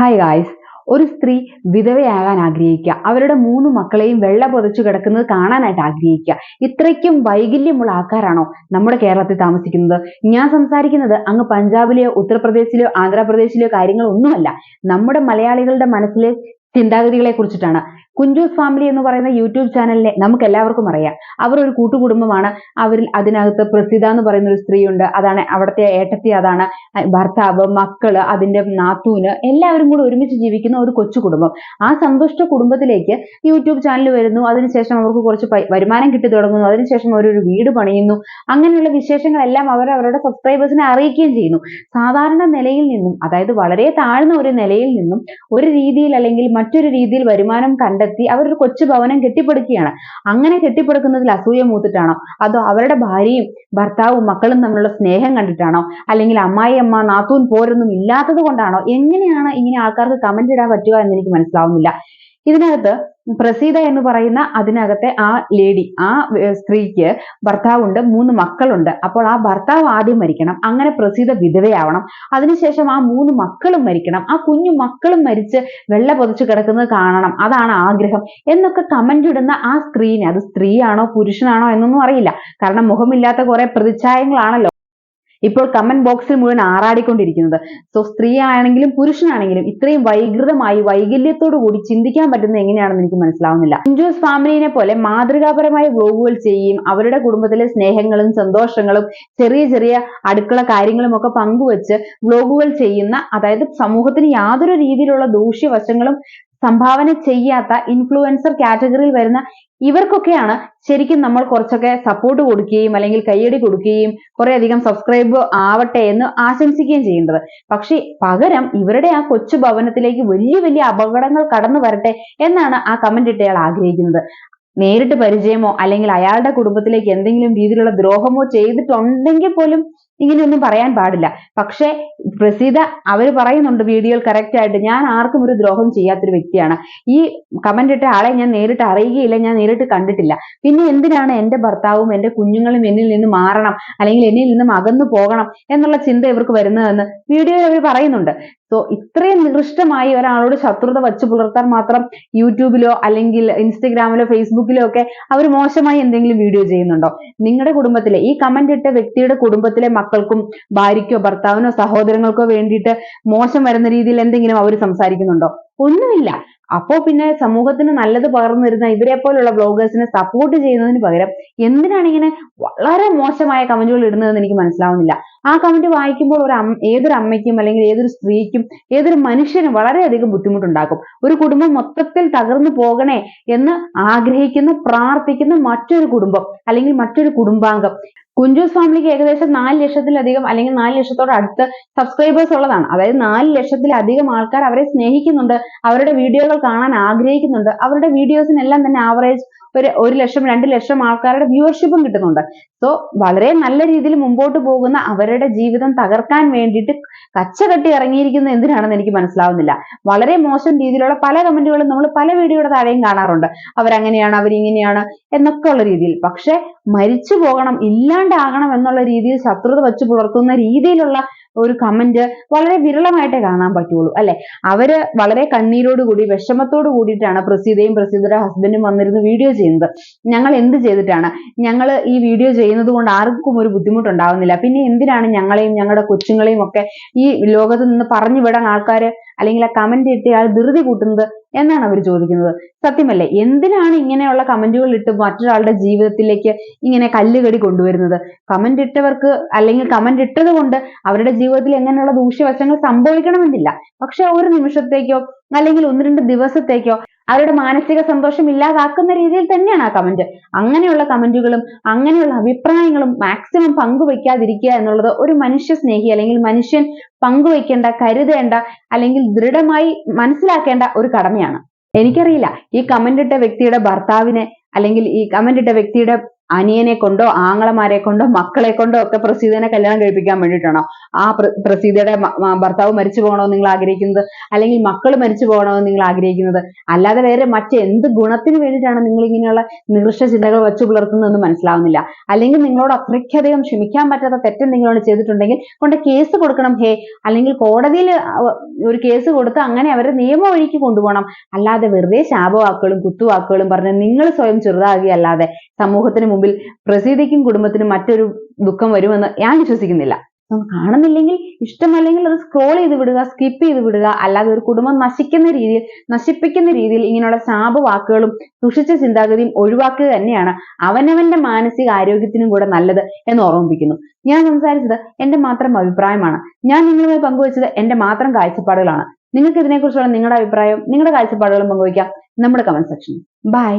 Hi guys ഒരു സ്ത്രീ വിധവയാകാൻ ആഗ്രഹിക്കുക. അവരുടെ മൂന്ന് മക്കളെയും വെള്ള പൊതച്ചു കിടക്കുന്നത് കാണാനായിട്ട് ആഗ്രഹിക്കുക. ഇത്രയ്ക്കും വൈകല്യമുള്ള ആൾക്കാരാണോ നമ്മുടെ കേരളത്തിൽ താമസിക്കുന്നത്? ഞാൻ സംസാരിക്കുന്നത് അങ്ങ് പഞ്ചാബിലെയോ ഉത്തർപ്രദേശിലെയോ ആന്ധ്രാപ്രദേശിലെയോ കാര്യങ്ങളൊന്നുമല്ല. നമ്മുടെ മലയാളികളുടെ മനസ്സിലെ ചിന്താഗതികളെ കുറിച്ചിട്ടാണ്. കുഞ്ചൂസ് ഫാമിലി എന്ന് പറയുന്ന യൂട്യൂബ് ചാനലിനെ നമുക്ക് എല്ലാവർക്കും അറിയാം. അവർ ഒരു കൂട്ടുകുടുംബമാണ്. അവരിൽ അതിനകത്ത് പ്രസിദ്ധ എന്ന് പറയുന്ന ഒരു സ്ത്രീയുണ്ട്. അതാണ് അവിടുത്തെ ഏട്ടത്തി അതാണ് ഭർത്താവ് മക്കൾ അതിന്റെ നാത്തൂന് എല്ലാവരും കൂടി ഒരുമിച്ച് ജീവിക്കുന്ന ഒരു കൊച്ചു കുടുംബം. ആ സന്തുഷ്ട കുടുംബത്തിലേക്ക് യൂട്യൂബ് ചാനൽ വരുന്നു. അതിനുശേഷം അവർക്ക് കുറച്ച് വരുമാനം കിട്ടി തുടങ്ങുന്നു. അതിനുശേഷം അവരൊരു വീട് പണിയുന്നു. അങ്ങനെയുള്ള വിശേഷങ്ങളെല്ലാം അവർ അവരുടെ സബ്സ്ക്രൈബേഴ്സിനെ അറിയിക്കുകയും ചെയ്യുന്നു. സാധാരണ നിലയിൽ നിന്നും അതായത് വളരെ താഴ്ന്ന ഒരു നിലയിൽ നിന്നും ഒരു രീതിയിൽ അല്ലെങ്കിൽ മറ്റൊരു രീതിയിൽ വരുമാനം കണ്ടെത്തി അവരൊരു കൊച്ചു ഭവനം കെട്ടിപ്പടുക്കുകയാണ്. അങ്ങനെ കെട്ടിപ്പടുക്കുന്നതിൽ അസൂയ മൂത്തിട്ടാണോ? അതോ അവരുടെ ഭാര്യയും ഭർത്താവും മക്കളും തമ്മിലുള്ള സ്നേഹം കണ്ടിട്ടാണോ? അല്ലെങ്കിൽ അമ്മായി അമ്മ നാത്തൂൻ പോരൊന്നും ഇല്ലാത്തത് കൊണ്ടാണോ? എങ്ങനെയാണ് ഇങ്ങനെ ആൾക്കാർക്ക് കമന്റ് ഇടാൻ പറ്റുക എന്ന് എനിക്ക് മനസ്സിലാവുന്നില്ല. ഇതിനകത്ത് പ്രസീത എന്ന് പറയുന്ന അതിനകത്തെ ആ ലേഡി ആ സ്ത്രീക്ക് ഭർത്താവുണ്ട് മൂന്ന് മക്കളുണ്ട്. അപ്പോൾ ആ ഭർത്താവ് ആദ്യം മരിക്കണം അങ്ങനെ പ്രസീത വിധവയാവണം. അതിനുശേഷം ആ മൂന്ന് മക്കളും മരിക്കണം. ആ കുഞ്ഞു മക്കളും മരിച്ച് വെള്ള പൊതിച്ച് കിടക്കുന്നത് കാണണം. അതാണ് ആഗ്രഹം. എന്നൊക്കെ കമന്റ് ഇടുന്ന ആ സ്ത്രീനെ അത് സ്ത്രീയാണോ പുരുഷനാണോ എന്നൊന്നും അറിയില്ല. കാരണം മുഖമില്ലാത്ത കുറെ പ്രതിച്ഛായങ്ങളാണല്ലോ. ഇപ്പോൾ കമന്റ് ബോക്സിൽ മുഴുവൻ ആറാടിക്കൊണ്ടിരിക്കുന്നത്. സോ സ്ത്രീ ആണെങ്കിലും പുരുഷനാണെങ്കിലും ഇത്രയും വൈകൃതമായി വൈകല്യത്തോടു കൂടി ചിന്തിക്കാൻ പറ്റുന്നത് എങ്ങനെയാണെന്ന് എനിക്ക് മനസ്സിലാവുന്നില്ല. ഇൻജോസ് ഫാമിലിനെ പോലെ മാതൃകാപരമായ വ്ലോഗുകൾ ചെയ്യുകയും അവരുടെ കുടുംബത്തിലെ സ്നേഹങ്ങളും സന്തോഷങ്ങളും ചെറിയ ചെറിയ അടുക്കള കാര്യങ്ങളും ഒക്കെ പങ്കുവച്ച് വ്ലോഗുകൾ ചെയ്യുന്ന അതായത് സമൂഹത്തിന് യാതൊരു രീതിയിലുള്ള ദൂഷ്യവശങ്ങളും സംഭാവന ചെയ്യാത്ത ഇൻഫ്ലുവൻസർ കാറ്റഗറിയിൽ വരുന്ന ഇവർക്കൊക്കെയാണ് ശരിക്കും നമ്മൾ കുറച്ചൊക്കെ സപ്പോർട്ട് കൊടുക്കുകയും അല്ലെങ്കിൽ കയ്യടി കൊടുക്കുകയും കുറെ അധികം സബ്സ്ക്രൈബ് ആവട്ടെ എന്ന് ആശംസിക്കുകയും ചെയ്യേണ്ടത് പക്ഷേ പകരം ഇവരുടെ ആ കൊച്ചു ഭവനത്തിലേക്ക് വലിയ വലിയ അപകടങ്ങൾ കടന്നു വരട്ടെ എന്നാണ് ആ കമന്റ് ഇട്ടയാൾ ആഗ്രഹിക്കുന്നത്. നേരിട്ട് പരിചയമോ അല്ലെങ്കിൽ അയാളുടെ കുടുംബത്തിലേക്ക് എന്തെങ്കിലും രീതിയിലുള്ള ദ്രോഹമോ ചെയ്തിട്ടുണ്ടെങ്കിൽ പോലും ഇങ്ങനെയൊന്നും പറയാൻ പാടില്ല. പക്ഷേ പ്രസീത അവർ പറയുന്നുണ്ട് വീഡിയോയിൽ കറക്റ്റ് ആയിട്ട് ഞാൻ ആർക്കും ഒരു ദ്രോഹം ചെയ്യാത്തൊരു വ്യക്തിയാണ്. ഈ കമന്റ് ഇട്ട ആളെ ഞാൻ നേരിട്ട് അറിയുകയില്ല ഞാൻ നേരിട്ട് കണ്ടിട്ടില്ല. പിന്നെ എന്തിനാണ് എന്റെ ഭർത്താവും എന്റെ കുഞ്ഞുങ്ങളും എന്നിൽ നിന്ന് മാറണം അല്ലെങ്കിൽ എന്നിൽ നിന്നും അകന്നു പോകണം എന്നുള്ള ചിന്ത ഇവർക്ക് വരുന്നതെന്ന് വീഡിയോയിൽ അവർ പറയുന്നുണ്ട്. സോ ഇത്രയും നികൃഷ്ടമായി ഒരാളോട് ശത്രുത വച്ചു പുലർത്താൻ മാത്രം യൂട്യൂബിലോ അല്ലെങ്കിൽ ഇൻസ്റ്റഗ്രാമിലോ ഫേസ്ബുക്കിലോ ഒക്കെ അവർ മോശമായി എന്തെങ്കിലും വീഡിയോ ചെയ്യുന്നുണ്ടോ? നിങ്ങളുടെ കുടുംബത്തിലെ ഈ കമന്റ് ഇട്ട വ്യക്തിയുടെ കുടുംബത്തിലെ മക്കൾക്കും ഭാര്യയ്ക്കോ ഭർത്താവിനോ സഹോദരങ്ങൾക്കോ വേണ്ടിയിട്ട് മോശം വരുന്ന രീതിയിൽ എന്തെങ്കിലും അവർ സംസാരിക്കുന്നുണ്ടോ? ഒന്നുമില്ല. അപ്പോ പിന്നെ സമൂഹത്തിന് നല്ലത് പകർന്നു തരുന്ന ഇവരെ പോലുള്ള ബ്ലോഗേഴ്സിനെ സപ്പോർട്ട് ചെയ്യുന്നതിന് പകരം എന്തിനാണ് ഇങ്ങനെ വളരെ മോശമായ കമന്റുകൾ ഇടുന്നതെന്ന് എനിക്ക് മനസ്സിലാവുന്നില്ല. ആ കമന്റ് വായിക്കുമ്പോൾ ഒരു ഏതൊരു അമ്മയ്ക്കും അല്ലെങ്കിൽ ഏതൊരു സ്ത്രീക്കും ഏതൊരു മനുഷ്യനും വളരെയധികം ബുദ്ധിമുട്ടുണ്ടാക്കും. ഒരു കുടുംബം മൊത്തത്തിൽ തകർന്നു പോകണേ എന്ന് ആഗ്രഹിക്കുന്ന പ്രാർത്ഥിക്കുന്ന മറ്റൊരു കുടുംബം അല്ലെങ്കിൽ മറ്റൊരു കുടുംബാംഗം കുഞ്ചൂസ് ഫാമിലിക്ക് ഏകദേശം നാല് ലക്ഷത്തിലധികം അല്ലെങ്കിൽ നാല് ലക്ഷത്തോട് അടുത്ത് സബ്സ്ക്രൈബേഴ്സ് ഉള്ളതാണ്. അതായത് നാല് ലക്ഷത്തിലധികം ആൾക്കാർ അവരെ സ്നേഹിക്കുന്നുണ്ട് അവരുടെ വീഡിയോകൾ കാണാൻ ആഗ്രഹിക്കുന്നുണ്ട്. അവരുടെ വീഡിയോസിനെല്ലാം തന്നെ ആവറേജ് ഒരു ഒരു ലക്ഷം രണ്ട് ലക്ഷം ആൾക്കാരുടെ വ്യൂവർഷിപ്പും കിട്ടുന്നുണ്ട്. സോ വളരെ നല്ല രീതിയിൽ മുമ്പോട്ട് പോകുന്ന അവരുടെ ജീവിതം തകർക്കാൻ വേണ്ടിയിട്ട് കച്ചകെട്ടി ഇറങ്ങിയിരിക്കുന്നത് എന്തിനാണെന്ന് എനിക്ക് മനസ്സിലാവുന്നില്ല. വളരെ മോശം രീതിയിലുള്ള പല കമന്റുകളും നമ്മൾ പല വീഡിയോയുടെ താഴെയും കാണാറുണ്ട്. അവരങ്ങനെയാണ് അവരിങ്ങനെയാണ് എന്നൊക്കെ ഉള്ള രീതിയിൽ. പക്ഷെ മരിച്ചു പോകണം ഇല്ലാണ്ടാകണം എന്നുള്ള രീതിയിൽ ശത്രുത വെച്ച് പുലർത്തുന്ന രീതിയിലുള്ള ഒരു കമന്റ് വളരെ വിരളമായിട്ടേ കാണാൻ പറ്റുള്ളൂ അല്ലെ? അവർ വളരെ കണ്ണീരോട് കൂടി വിഷമത്തോട് കൂടിയിട്ടാണ് പ്രസീതയും പ്രസീതയുടെ ഹസ്ബൻഡും വന്നിരുന്ന് വീഡിയോ ചെയ്യുന്നത്. ഞങ്ങൾ എന്ത് ചെയ്തിട്ടാണ്? ഞങ്ങൾ ഈ വീഡിയോ ചെയ്യുന്നത് കൊണ്ട് ആർക്കും ഒരു ബുദ്ധിമുട്ടുണ്ടാവുന്നില്ല. പിന്നെ എന്തിനാണ് ഞങ്ങളെയും ഞങ്ങളുടെ കൊച്ചുങ്ങളെയും ഒക്കെ ഈ ലോകത്ത് നിന്ന് പറഞ്ഞു വിടാൻ ആൾക്കാര് അല്ലെങ്കിൽ ആ കമന്റ് ഇട്ടയാൾ ധൃതി കൂട്ടുന്നത് എന്നാണ് അവർ ചോദിക്കുന്നത്. സത്യമല്ലേ? എന്തിനാണ് ഇങ്ങനെയുള്ള കമന്റുകൾ ഇട്ട് മറ്റൊരാളുടെ ജീവിതത്തിലേക്ക് ഇങ്ങനെ കല്ലുകടി കൊണ്ടുവരുന്നത്? കമന്റ് ഇട്ടവർക്ക് അല്ലെങ്കിൽ കമന്റ് ഇട്ടത് കൊണ്ട് അവരുടെ ജീവിതത്തിൽ എങ്ങനെയുള്ള ദൂഷ്യവശങ്ങൾ സംഭവിക്കണമെന്നില്ല. പക്ഷെ ഒരു നിമിഷത്തേക്കോ അല്ലെങ്കിൽ ഒന്ന് രണ്ട് ദിവസത്തേക്കോ അവരുടെ മാനസിക സന്തോഷം ഇല്ലാതാക്കുന്ന രീതിയിൽ തന്നെയാണ് ആ കമന്റ് അങ്ങനെയുള്ള കമന്റുകളും അങ്ങനെയുള്ള അഭിപ്രായങ്ങളും മാക്സിമം പങ്കുവെക്കാതിരിക്കുക എന്നുള്ളത് ഒരു മനുഷ്യ സ്നേഹി അല്ലെങ്കിൽ മനുഷ്യൻ പങ്കുവെക്കേണ്ട കരുതേണ്ട അല്ലെങ്കിൽ ദൃഢമായി മനസ്സിലാക്കേണ്ട ഒരു കടമയാണ്. എനിക്കറിയില്ല ഈ കമന്റ് ഇട്ട വ്യക്തിയുടെ ഭർത്താവിനെ അല്ലെങ്കിൽ ഈ കമന്റ് ഇട്ട വ്യക്തിയുടെ അനിയനെ കൊണ്ടോ ആങ്ങളമാരെ കൊണ്ടോ മക്കളെ കൊണ്ടോ ഒക്കെ പ്രസീതനെ കല്യാണം കഴിപ്പിക്കാൻ വേണ്ടിയിട്ടാണോ? ആ പ്ര- പ്രസീതയുടെ ഭർത്താവ് മരിച്ചു പോകണമെന്ന് നിങ്ങൾ ആഗ്രഹിക്കുന്നത്? അല്ലെങ്കിൽ മക്കൾ മരിച്ചു പോകണമെന്ന് നിങ്ങൾ ആഗ്രഹിക്കുന്നത്? അല്ലാതെ വേറെ മറ്റെന്ത് ഗുണത്തിന് വേണ്ടിയിട്ടാണ് നിങ്ങൾ ഇങ്ങനെയുള്ള നികൃഷ്ട ചിന്തകൾ വെച്ചു പുലർത്തുന്നതെന്ന് മനസ്സിലാവുന്നില്ല. അല്ലെങ്കിൽ നിങ്ങളോട് അത്രയ്ക്കധികം ക്ഷമിക്കാൻ പറ്റാത്ത തെറ്റ് നിങ്ങളോട് ചെയ്തിട്ടുണ്ടെങ്കിൽ കൊണ്ട് കേസ് കൊടുക്കണം ഹേ. അല്ലെങ്കിൽ കോടതിയിൽ ഒരു കേസ് കൊടുത്ത് അങ്ങനെ അവരെ നിയമ കൊണ്ടുപോകണം. അല്ലാതെ വെറുതെ ശാപവാക്കുകളും കുത്തുവാക്കുകളും പറഞ്ഞ് നിങ്ങൾ സ്വയം ചെറുതാകുകയല്ലാതെ സമൂഹത്തിന് മുമ്പിൽ പ്രസീതയ്ക്കും കുടുംബത്തിനും മറ്റൊരു ദുഃഖം വരുമെന്ന് ഞാൻ വിശ്വസിക്കുന്നില്ല. കാണുന്നില്ലെങ്കിൽ ഇഷ്ടമല്ലെങ്കിൽ അത് സ്ക്രോൾ ചെയ്ത് വിടുക സ്കിപ്പ് ചെയ്ത് വിടുക അല്ലാതെ ഒരു കുടുംബം നശിക്കുന്ന രീതിയിൽ നശിപ്പിക്കുന്ന രീതിയിൽ ഇങ്ങനെയുള്ള ശാപവാക്കുകളും ദുഷിച്ച ചിന്താഗതിയും ഒഴിവാക്കുക തന്നെയാണ് അവനവന്റെ മാനസിക ആരോഗ്യത്തിനും കൂടെ നല്ലത് എന്ന് ഓർമ്മിപ്പിക്കുന്നു. ഞാൻ സംസാരിച്ചത് എന്റെ മാത്രം അഭിപ്രായമാണ്. ഞാൻ നിങ്ങളുമായി പങ്കുവച്ചത് എന്റെ മാത്രം കാഴ്ചപ്പാടുകളാണ്. നിങ്ങൾക്ക് ഇതിനെക്കുറിച്ചുള്ള നിങ്ങളുടെ അഭിപ്രായം നിങ്ങളുടെ കാഴ്ചപ്പാടുകളും പങ്കുവയ്ക്കാം നമ്മുടെ കമന്റ് സെക്ഷനിൽ ബൈ